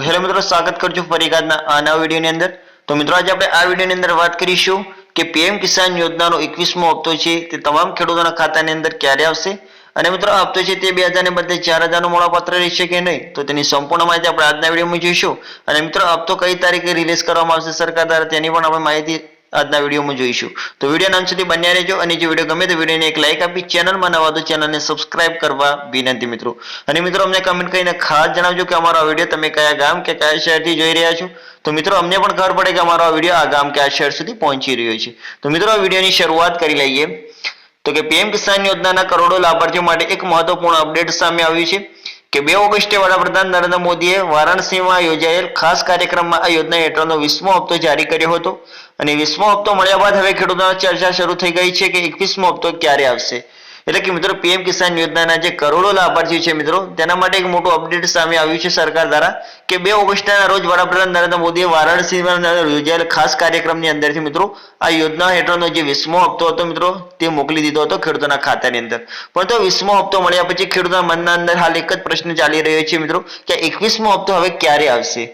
Hello મિત્રો, સ્વાગત કરજો ફરી એકદના આ નવા વિડીયોની અંદર. તો મિત્રો, આજે આપણે આ વિડીયોની અંદર વાત કરીશું કે પીએમ કિસાન યોજનાનો એકવીસમો હપ્તો છે તે તમામ ખેડૂતોના ખાતાની અંદર ક્યારે આવશે? અને મિત્રો, આ હપ્તો છે તે બે હજારને બદલે ચાર હજારનો મળવાપાત્ર રહેશે કે નહીં? તો તેની સંપૂર્ણ માહિતી આપણે આજના વિડીયોમાં જોઈશું. અને મિત્રો હપ્તો કઈ તારીખે રિલીઝ કરવામાં આવશે સરકાર દ્વારા તેની પણ આપણે માહિતી આજના વિડીયોમાં જોઈશું. તો વીડિયો નામ સુધી બન્યા રહેજો અને જો વીડિયો ગમે તો વિડીયોને એક લાઈક આપી ચેનલમાં નવા તો ચેનલને સબસ્ક્રાઇબ કરવા વિનંતી મિત્રો. અને મિત્રો, અમને કમેન્ટ કરીને ખાસ જણાવજો કે અમારો આ વીડિયો તમે કયા ગામ કે કયા શહેરથી જોઈ રહ્યા છો. તો મિત્રો, અમને પણ ખબર પડે કે અમારો આ વીડિયો આ ગામ કે આ શહેર સુધી પહોંચી રહ્યો છે. તો મિત્રો, આ વિડીયોની શરૂઆત કરી લઈએ. તો કે પીએમ કિસાન યોજનાના કરોડો લાભાર્થીઓ માટે એક મહત્વપૂર્ણ અપડેટ સામે આવ્યું છે. કે બે ઓગસ્ટે વડાપ્રધાન નરેન્દ્ર મોદીએ વારાણસીમાં યોજાયેલ ખાસ કાર્યક્રમમાં આ યોજના હેઠળનો વીસમો હપ્તો જારી કર્યો હતો. અને વીસમો હપ્તો મળ્યા બાદ હવે ખેડૂતોના ચર્ચા શરૂ થઈ ગઈ છે કે એકવીસમો હપ્તો ક્યારે આવશે. એટલે કે મિત્રો પીએમ કિસાન યોજનાના જે કરોડો લાભાર્થીઓ છે મિત્રો, તેના માટે એક મોટું અપડેટ સામે આવ્યું છે સરકાર દ્વારા કે બે ઓગસ્ટના રોજ વડાપ્રધાન નરેન્દ્ર મોદીએ વારાણસીમાં યોજાયેલ ખાસ કાર્યક્રમની અંદરથી મિત્રો, આ યોજના હેઠળનો જે વીસમો હપ્તો હતો મિત્રો, તે મોકલી દીધો હતો ખેડૂતોના ખાતાની અંદર. પરંતુ વીસમો હપ્તો મળ્યા પછી ખેડૂતોના મનના અંદર હાલ એક જ પ્રશ્ન ચાલી રહ્યો છે મિત્રો, કે એકવીસમો હપ્તો હવે ક્યારે આવશે?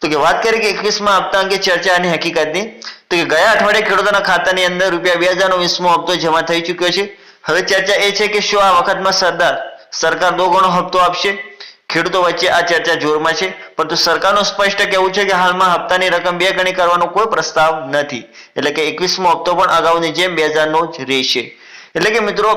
તો કે વાત કરીએ કે એકવીસમાં હપ્તા અંગે ચર્ચા અને હકીકતની, તો કે ગયા અઠવાડિયે ખેડૂતોના ખાતાની અંદર રૂપિયા બે હજારનો વીસમો હપ્તો જમા થઈ ચૂક્યો છે. હવે ચર્ચા એ છે કે શું આ વખતમાં સરદાર, સરકાર દો ગણો હપ્તો આપશે? ખેડૂતો વચ્ચે આ ચર્ચા જોરમાં છે, પરંતુ સરકારનું સ્પષ્ટ કહેવું છે કે હાલમાં હપ્તાની રકમ બે ગણી કરવાનો કોઈ પ્રસ્તાવ નથી. એટલે કે એકવીસમો હપ્તો પણ અગાઉની જેમ બે હજારનો જ રહેશે. એટલે કે મિત્રો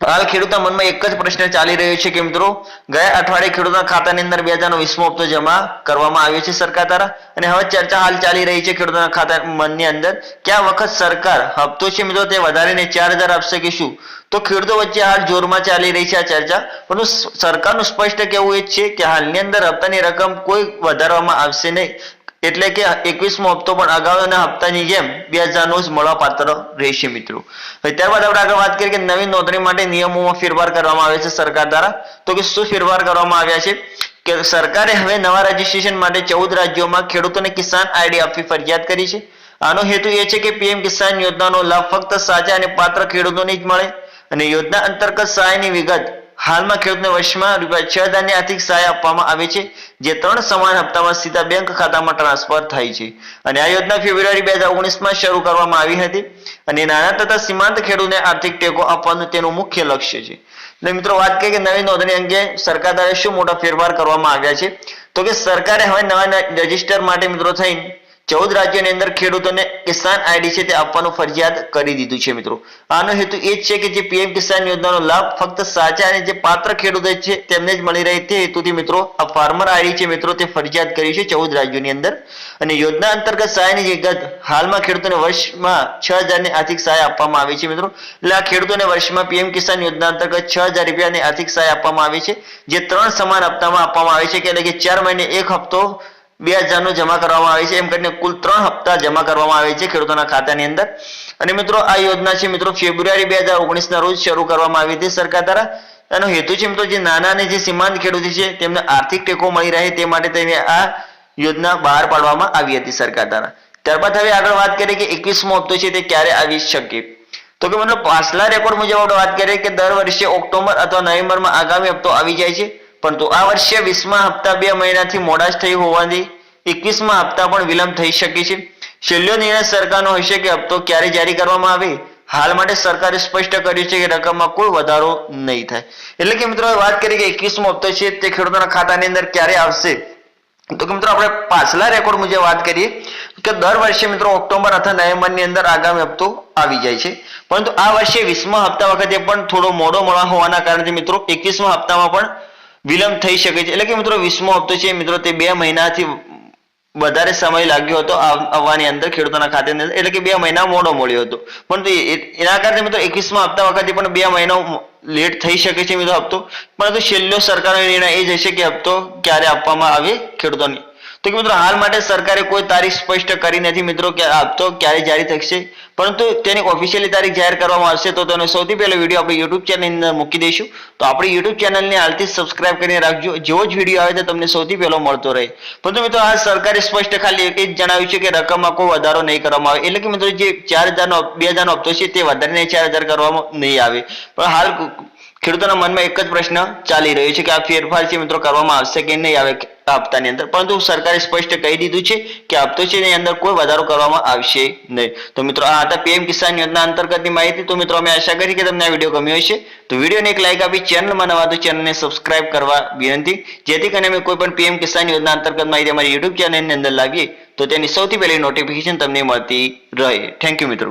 હાલ ખેડૂતના મનમાં એક જ પ્રશ્ન ચાલી રહ્યો છે કે મિત્રો, ગયા અઠવાડિયે ખેડૂતના ખાતાની અંદર બે હજારનો હપ્તો જમા કરવામાં આવ્યો છે સરકાર દ્વારા અને હવે ચર્ચા હાલ ચાલી રહી છે ખેડૂતોના ખાતા મનની અંદર ક્યાં વખત સરકાર હપ્તો છે મિત્રો તે વધારીને ચાર હજાર આપશે કે શું? તો ખેડૂતો વચ્ચે હાલ જોરમાં ચાલી રહી છે આ ચર્ચા, પરંતુ સરકારનું સ્પષ્ટ કહેવું એ છે કે હાલની અંદર હપ્તાની રકમ કોઈ વધારવામાં આવશે નહીં. એટલે કે એકવીસમો હપ્તો પણ અગાઉના હપ્તાની જેમ બે હજારનો જ મળવાપાત્ર રહેશે મિત્રો. ત્યારબાદ આપણે આગળ વાત કરીએ કે નવી નોંધણી માટે નિયમોમાં ફેરફાર કરવામાં આવે છે સરકાર દ્વારા. તો કે શું ફેરફાર કરવામાં આવ્યા છે? કે સરકારે હવે નવા રજીસ્ટ્રેશન માટે ચૌદ રાજ્યોમાં ખેડૂતોને કિસાન આઈડી આપવી ફરજિયાત કરી છે. આનો હેતુ એ છે કે પીએમ કિસાન યોજનાનો લાભ ફક્ત સાચા અને પાત્ર ખેડૂતોને જ મળે. અને યોજના અંતર્ગત સહાયની વિગત હાલમાં ખેડૂતને વર્ષમાં રૂપિયા છ હજારની આર્થિક સહાય આપવામાં આવે છે, જે ત્રણ સમાન હપ્તામાં સીધા બેંક ખાતામાં ટ્રાન્સફર થાય છે. અને આ યોજના ફેબ્રુઆરી બે હજાર ઓગણીસમાં શરૂ કરવામાં આવી હતી અને નાના તથા સીમાંત ખેડૂતને આર્થિક ટેકો આપવાનું તેનું મુખ્ય લક્ષ્ય છે. એટલે મિત્રો, વાત કરીએ કે નવી નોંધણી અંગે સરકાર દ્વારા શું મોટા ફેરફાર કરવામાં આવ્યા છે? તો કે સરકારે હવે નવા રજિસ્ટર માટે મિત્રો થઈને ચૌદ રાજ્યોની અંદર ખેડૂતોને કિસાન આઈડી છે તે આપવાનું ફરજિયાત કરી દીધું છે મિત્રો. આનો હેતુ એ જ છે કે જે પીએમ કિસાન યોજનાનો લાભ ફક્ત સાચા અને જે પાત્ર ખેડૂતો છે તેમને જ મળી રહે તે હેતુથી મિત્રો આ ફાર્મર આઈડી છે મિત્રો તે ફરજિયાત કરી છે ચૌદ રાજ્યોની અંદર. અને યોજના અંતર્ગત સહાયની વિગત હાલમાં ખેડૂતોને વર્ષમાં છ હજારની આર્થિક સહાય આપવામાં આવી છે મિત્રો. એટલે આ ખેડૂતોને વર્ષમાં પીએમ કિસાન યોજના અંતર્ગત છ હજાર રૂપિયાની આર્થિક સહાય આપવામાં આવે છે. જે ત્રણ સમાન હપ્તામાં આપવામાં આવે છે એટલે કે ચાર મહિને એક હપ્તો બે હજારનો જમા કરવામાં આવે છે. એમ કરીને કુલ ત્રણ હપ્તા જમા કરવામાં આવે છે ખેડૂતોના ખાતાની અંદર. અને મિત્રો, આ યોજના છે મિત્રો, ફેબ્રુઆરી બે હજાર ઓગણીસના રોજ શરૂ કરવામાં આવી હતી સરકાર દ્વારા. એનો હેતુ છે મિત્રો, જે નાના અને જે સીમાંત ખેડૂતો છે, તેમને આર્થિક ટેકો મળી રહે તે માટે તેને આ યોજના બહાર પાડવામાં આવી હતી સરકાર દ્વારા. ત્યારબાદ હવે આગળ વાત કરીએ કે એકવીસમો હપ્તો છે તે ક્યારે આવી શકે? તો કે મતલબ પાછલા રેકોર્ડ મુજબ આપણે વાત કરીએ કે દર વર્ષે ઓક્ટોબર અથવા નવેમ્બરમાં આગામી હપ્તો આવી જાય છે. પરંતુ આ વર્ષે વીસમા હપ્તા બે મહિનાથી મોડા જ થઈ હોવાથી એકવીસમા હપ્તા પણ વિલંબ થઈ શકે છે. છેલ્લો નિર્ણય સરકારનો હશે કે હપ્તો ક્યારે જારી કરવામાં આવે? હાલ માટે સરકારે સ્પષ્ટ કર્યું છે કે રકમમાં કોઈ વધારો નહીં થાય. એટલે કે મિત્રો, વાત કરીએ કે એકવીસમો હપ્તો છે તે ખેડૂતોના ખાતાની અંદર ક્યારે આવશે? તો કે મિત્રો, આપણે પાછલા રેકોર્ડ મુજબ વાત કરીએ કે દર વર્ષે મિત્રો ઓક્ટોબર અથવા નવેમ્બરની અંદર આગામી હપ્તો આવી જાય છે. પરંતુ આ વર્ષે વીસમા હપ્તા વખતે પણ થોડો મોડો મળવા હોવાના કારણે મિત્રો, એકવીસમા હપ્તામાં પણ વિલંબ થઈ શકે છે. એટલે કે મિત્રો, વીસમો હપ્તો છે. મિત્રો, તે બે મહિનાથી વધારે સમય લાગ્યો હતો આવવાની અંદર ખેડૂતોના ખાતે. એટલે કે બે મહિના મોડો મળ્યો હતો. પરંતુ એના કારણે મિત્રો, એકવીસમા હપ્તા વખતે પણ બે મહિનો લેટ થઈ શકે છે મિત્રો હપ્તો. પરંતુ છેલ્લો સરકારનો નિર્ણય એ જ હશે કે હપ્તો ક્યારે આપવામાં આવે ખેડૂતોને. તો કે મિત્રો, હાલ માટે સરકારે કોઈ તારીખ સ્પષ્ટ કરી નથી. મિત્રો, કે હપ્તો ક્યારે જારી થશે. પરંતુ તેની ઓફિશિયલી તારીખ જાહેર કરવામાં આવશે, તો તેનો સૌથી પહેલો વીડિયો આપણે યુટ્યુબ ચેનલની અંદર મૂકી દઈશું. તો આપણી યુટ્યુબ ચેનલને હાલથી સબસ્ક્રાઇબ કરીને રાખજો. જેવો જ વીડિયો આવે તો તમને સૌથી પહેલો મળતો રહે. પરંતુ મિત્રો, આ સરકારે સ્પષ્ટ ખાલી એક જ જણાવ્યું છે કે રકમમાં કોઈ વધારો નહીં કરવામાં આવે. એટલે કે મિત્રો, જે ચાર હજારનો બે હજારનો હપ્તો છે, તે વધારીને ચાર હજાર કરવામાં નહીં આવે. પણ હાલ ખેડૂતોના મનમાં એક જ પ્રશ્ન ચાલી રહ્યો છે કે આ ફેરફાર છે, મિત્રો, કરવામાં આવશે કે નહીં આવે? હપ્તાની અંદર. પરંતુ સરકારે સ્પષ્ટ કહી દીધું છે કે હપ્તો છે એની અંદર કોઈ વધારો કરવામાં આવશે નહીં. તો મિત્રો, આ હતા પીએમ કિસાન યોજના અંતર્ગતની માહિતી. તો મિત્રો, અમે આશા કરી કે તમને આ વીડિયો ગમ્યો હશે. તો વિડીયોને એક લાઈક આપી ચેનલમાં નવા તો ચેનલને સબસ્ક્રાઇબ કરવા વિનંતી. જેથી કરીને અમે કોઈ પણ પીએમ કિસાન યોજના અંતર્ગત માહિતી અમારી યુટ્યુબ ચેનલની અંદર લાવીએ, તો તેની સૌથી પહેલી નોટિફિકેશન તમને મળતી રહે. થેન્ક યુ મિત્રો.